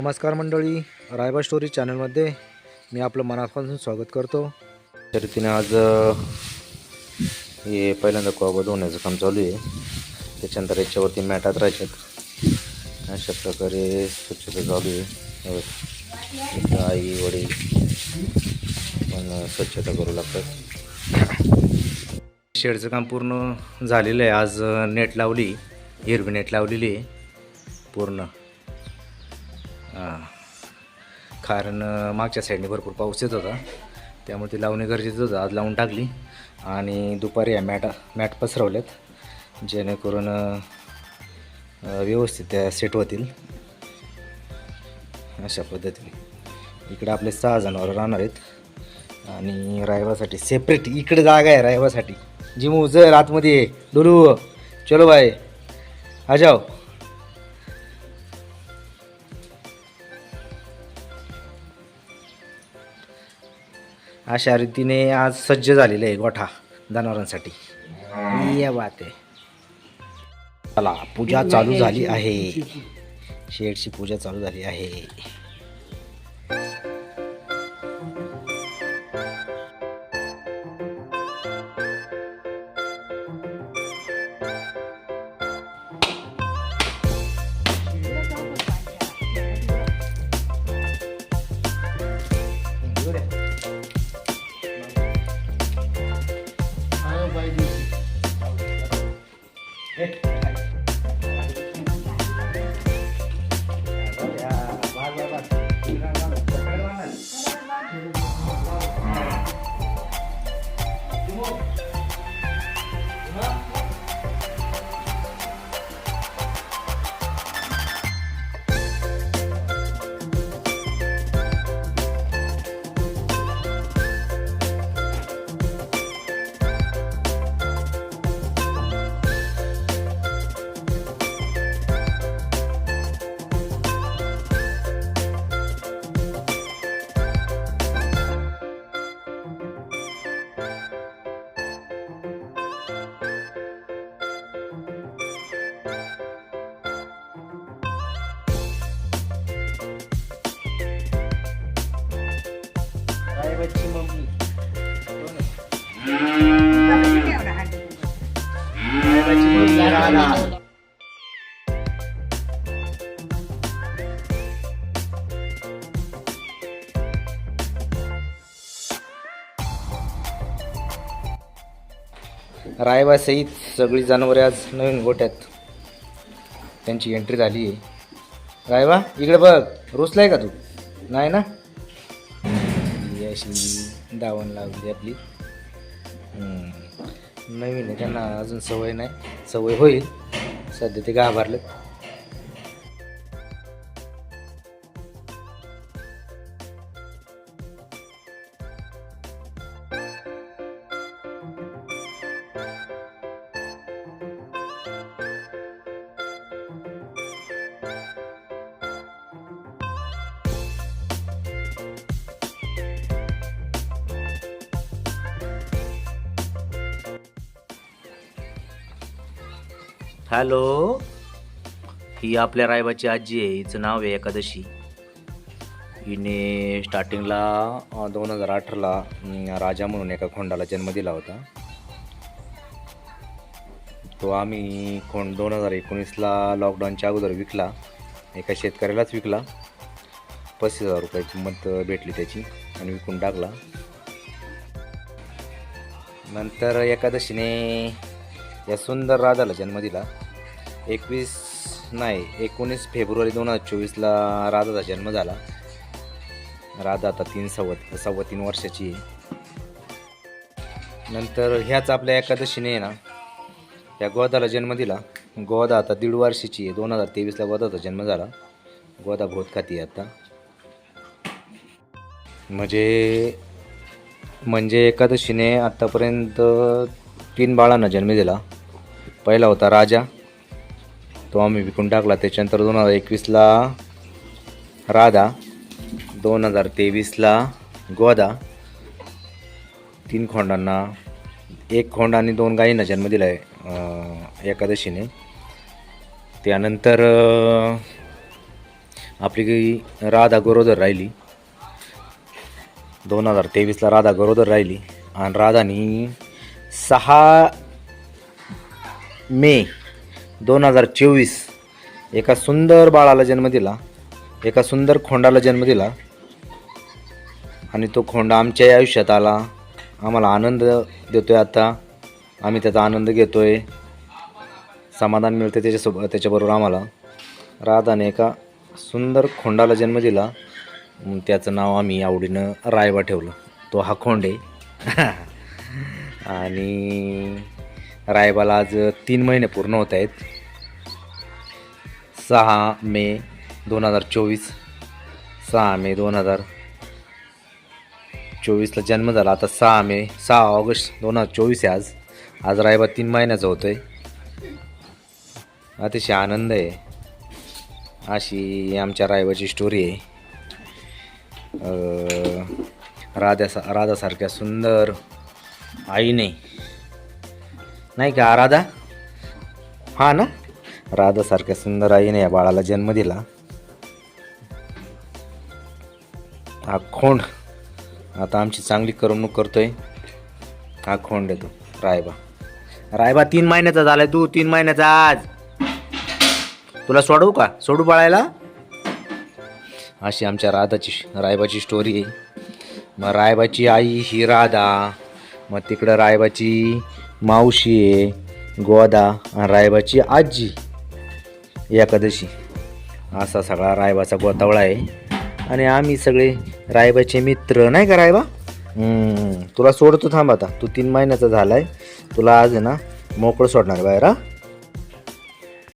नमस्कार मंडळी रायबा स्टोरी चॅनलमध्ये मी आपलं मनापासून स्वागत करतो. तर तिने आज हे पहिल्यांदा कोबा धुण्याचं काम चालू आहे. त्याच्यानंतर याच्यावरती मॅटात राहायच्यात अशा प्रकारे स्वच्छता चालू आहे. हे आई वडील पण स्वच्छता करू लागतात. शेडचं काम पूर्ण झालेलं आहे. आज नेट लावली हिरवी नेट लावलेली आहे. पूर्ण. हां. कारण मागच्या साईडने भरपूर पाऊस येत होता. त्यामुळे ती लावणे गरजेचं होतं. आज लावून टाकली. आणि दुपारी या मॅट मॅट पसरवल्यात. जेणेकरून व्यवस्थित त्या सेट होतील. अशा पद्धतीने. इकडे आपले सहा जनावरं राहणार आहेत. आणि रायवासाठी सेपरेट इकडे जागा आहे रायवासाठी जिमू जर आतमध्ये डोलू चलो बाय. आ अशा रीतीने आज सज्ज झालेलं आहे गोठा जनावरांसाठी. या बात आहे. चला पूजा चालू झाली आहे. शेडची पूजा चालू झाली आहे. रायबाची मम्मी. रायबासहित रायबा सहित सगळी जनावरे आज नवीन गोट्यात त्यांची एंट्री झाली आहे रायबा इकडे बघ. रुसलाय का तू? नाही ना? ही अशी दावण लावली आपली. नवीन आहे त्यांना अजून सवय नाही. सवय होईल. सध्या ते घाबरलं हॅलो? ही आपल्या रायबाची आजी आहे हिचं नाव आहे एकादशी. हिने स्टार्टिंगला दोन हजार अठराला राजा म्हणून एका खोंडाला जन्म दिला होता. तो आम्ही खोंड दोन हजार एकोणीसला लॉकडाऊनच्या अगोदर विकला. एका शेतकऱ्यालाच विकला. पस्तीस हजार रुपये किंमत भेटली त्याची आणि विकून टाकला. नंतर एकादशीने या सुंदर राधाला जन्म दिला एकवीस नाही एकोणीस फेब्रुवारी दोन हजार चोवीसला राधाचा जन्म झाला. राधा आता तीन सव्वा सव्वा तीन वर्षाची आहे. नंतर ह्याच आपल्या एकादशीने आहे ना या गोदाला जन्म दिला. गोदा आता दीड वर्षाची आहे. दोन हजार तेवीसला गोदाचा जन्म झाला. गोदा भोत खाती आहे आता. म्हणजे म्हणजे एकादशीने आत्तापर्यंत तीन बाळांना जन्म दिला. पहिला होता राजा. तो आम्ही विकून टाकला. त्याच्यानंतर दोन हजार एकवीसला राधा दोन हजार तेवीसला गोदा. तीन खोंडांना एक खोंड आणि दोन गायींना जन्म दिला आहे एकादशीने. त्यानंतर आपली राधा गरोदर राहिली. दोन हजार तेवीसला राधा गरोदर राहिली. आणि राधानी सहा मे दोन हजार चोवीस एका सुंदर बाळाला जन्म दिला एका सुंदर खोंडाला जन्म दिला आणि तो खोंडा आमच्याही आयुष्यात आला. आम्हाला आनंद देतो आहे आता. आम्ही त्याचा आनंद घेतो आहे समाधान मिळते त्याच्यासोबत त्याच्याबरोबर आम्हाला. राधाने एका सुंदर खोंडाला जन्म दिला. त्याचं नाव आम्ही आवडीनं रायबा ठेवलं. तो हा खोंडे आणि रायबाला आज तीन महिने पूर्ण होत आहेत. सहा मे दोन हजार चोवीस. सहा मे दोन हजार चोवीसला जन्म झाला. आता सहा मे सहा ऑगस्ट दोन हजार चोवीस आहे आज. आज रायबा तीन महिन्याचं होतं आहे अतिशय आनंद आहे. अशी आमच्या रायबाची स्टोरी आहे. राधा राधासारख्या सुंदर आईने नाही का राधा? हा ना? राधासारख्या सुंदर आईने या बाळाला जन्म दिला. हा खोंड. आता आमची चांगली करमणूक करतोय. हा खोंड येतो रायबा. रायबा तीन महिन्याचा झालाय तू तीन महिन्याचा आज. तुला सोडवू का? सोडू बाळायला अशी आमच्या राधाची रायबाची स्टोरी आहे. मग रायबाची आई ही राधा. मग तिकडं रायबाची मावशी आहे गोदा आणि रायबाची आजी एकादशी. असा सगळा रायबाचा गोतावळा आहे. आणि आम्ही सगळे रायबाचे मित्र नाही का रायबा? तुला सोडतो थांब आता. तू तीन महिन्याचा झालाय. तुला आज आहे ना मोकळं सोडणार बाहेर हा?